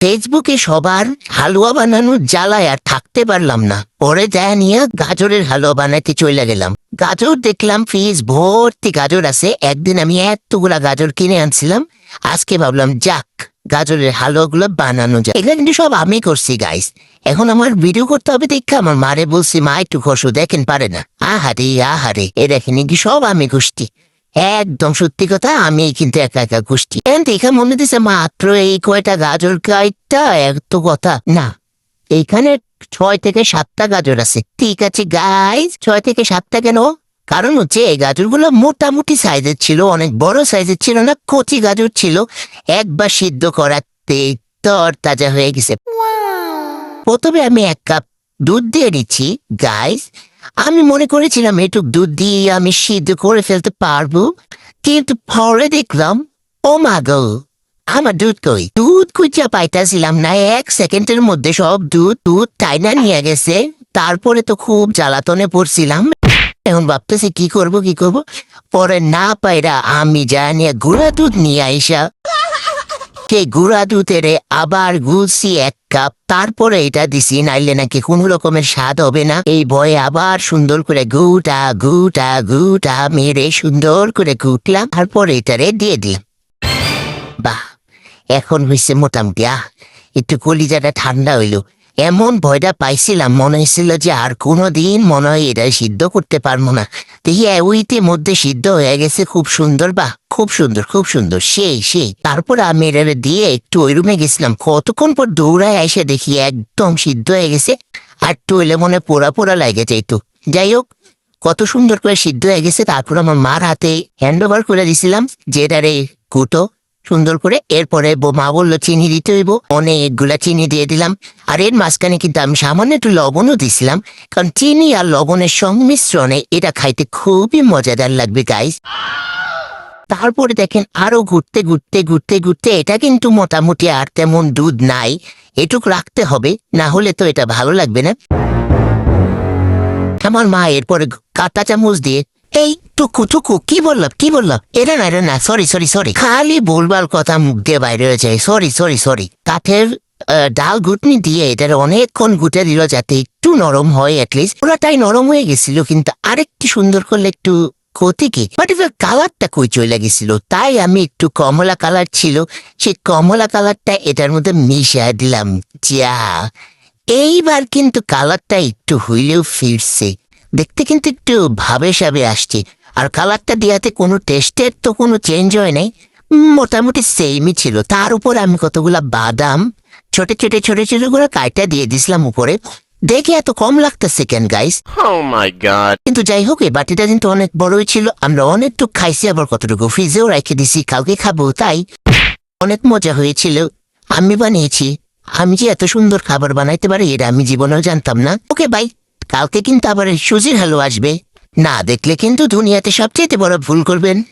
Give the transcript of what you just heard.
ফেসবুকে সবার হালুয়া বানানোর জ্বালায় আর থাকতে পারলাম না। পরে দেয়া নিয়ে গাজরের হালুয়া বানাইতে চলে গেলাম। গাজর দেখলাম ফ্রিজ ভর্তি গাজর আছে। একদিন আমি এতগুলা গাজর কিনে আনছিলাম। আজকে ভাবলাম, যাক, গাজরের হালুয়াগুলো বানানো যায় এগুলো কিন্তু সব আমি করছি গাইস এখন আমার ভিডিও করতে হবে, দেখে আমার মারে বলছি, মা, একটু খসু দেখেন, পারে না। আহারে আহারে, এ দেখেন কি সব আমি গোষ্ঠী একদম সত্যি কথা আমি কিন্তু একা একা গোষ্ঠী। এন দেখে মনে দিছে মাত্র এই কয়টা গাজর কাইটটা? এত কথা। না এইখানে ছয় থেকে সাতটা গাজর আছে। ঠিক আছে গাইজ ছয় থেকে সাতটা কেন? কারণ হচ্ছে এই গাজরগুলো মোটামুটি সাইজের ছিল অনেক বড় সাইজের ছিল না কচি গাজর ছিল। একবার সিদ্ধ করাতে তর তাজা হয়ে গেছে। প্রথমে আমি এক কাপ দুধ দিয়ে দিচ্ছি গাইস আমি মনে করেছিলাম এটুক দুধ দিয়ে আমি সিদ্ধ করে ফেলতে পারব, কিন্তু পরে দেখলাম, ও মা গো, আমার দুধ কই? দুধ খুঁজা পাইতাছিলাম না, এক সেকেন্ডের মধ্যে সব দুধ দুধ টাইনা নিয়ে গেছে, তারপরে তো খুব জ্বালাতনে পড়ছিলাম। এখন ভাবতেছি কি করব কি করব? পরে না পাইরা আমি যা নিয়ে গুঁড়া দুধ নিয়ে আইসা সেই গুঁড়া দুধের আবার গুলছি এক কাপ। তারপরে এটা দিছি, নাইলে নাকি কোনো রকমের স্বাদ হবে না। এই ভয়ে আবার সুন্দর করে গুটা গুটা গুটা মেরে সুন্দর করে গুটলাম তারপরে এটারে দিয়ে দিলাম। বাহ, এখন হয়েছে মোটামুটি। আহ, একটু কলিজাটা ঠান্ডা হইল। এমন ভয়টা পাইছিলাম, মনে হয়েছিল যে আর কোনো দিন মনে হয় এটা সিদ্ধ করতে পারব না। দেখি উইতে মধ্যে সিদ্ধ হয়ে গেছে, খুব সুন্দর বা খুব সুন্দর খুব সুন্দর, সেই সেই। তারপর আমি এরারে দিয়ে একটু ওই রুমে গেছিলাম। কতক্ষণ পর দৌড়ায় এসে দেখি একদম সিদ্ধ হয়ে গেছে, আর টুইলে মনে পোড়া পোড়া লাগে একটু। যাই হোক, কত সুন্দর করে সিদ্ধ হয়ে গেছে, তারপর আমার মার হাতে হ্যান্ড ওভার করে দিছিলাম যেটারে কুটো সুন্দর করে। এরপরে মা বলল, চিনি দিতে হইব। অনেকগুলা চিনি দিয়ে দিলাম। আর এর মাঝখানে কিন্তু আমি সামান্য একটু লবণও দিছিলাম। কারণ চিনি আর লবণের সংমিশ্রণে এটা খাইতে খুবই মজাদার লাগবে গাইস তারপরে দেখেন, আরও ঘুরতে ঘুরতে ঘুরতে ঘুরতে এটা কিন্তু মোটামুটি আর তেমন দুধ নাই। এটুক রাখতে হবে, না হলে তো এটা ভালো লাগবে না। আমার মা এরপরে কাঁটা চামচ দিয়ে এই, টুকু টুকু, কি বললাম কি বললাম? এটা না এটা না সরি সরি সরি খালি বলবার কথা মুখ দিয়ে বাইরে হয়ে যায় সরি সরি সরি কাঠের ডাল ঘুটনি দিয়ে এটার অনেকক্ষণ ঘুটে দিল যাতে একটু নরম হয় অ্যাটলিস্ট পুরাটাই নরম হয়ে গেছিল, কিন্তু আরেকটু সুন্দর করলে একটু ক্ষতি কি? বাট এবার কালারটা কই চলে গেছিল? তাই আমি একটু কমলা কালার ছিল। সেই কমলা কালারটা এটার মধ্যে মিশিয়ে দিলাম। যা। এইবার কিন্তু কালারটা একটু হইলেও ফিরছে। দেখতে কিন্তু একটু ভাবে সাবে আসছে। আর কালারটা দেওয়াতে কোনো টেস্টের তো কোনো চেঞ্জ হয় নাই। মোটামুটি সেমই ছিল। তার উপর আমি কতগুলা বাদাম ছোট ছোট ছোট ছোট করে কাইটা দিয়ে দিছিলাম উপরে। দেখে এত কম লাগতেছে কেন গাইস Oh কিন্তু যাই হোক এই বাটিটা কিন্তু অনেক বড়ই ছিল। আমরা অনেকটুকু খাইছি আবার কতটুকু ফ্রিজেও রেখে দিছি কাউকে খাব তাই। অনেক মজা হয়েছিল। আমি বানিয়েছি। আমি যে এত সুন্দর খাবার বানাইতে পারি এটা আমি জীবনেও জানতাম না। ওকে বাই কালকে কিন্তু আবার সুজির হালুয়া আসবে। না দেখলে কিন্তু দুনিয়াতে সবচেয়ে বড় ভুল করবেন।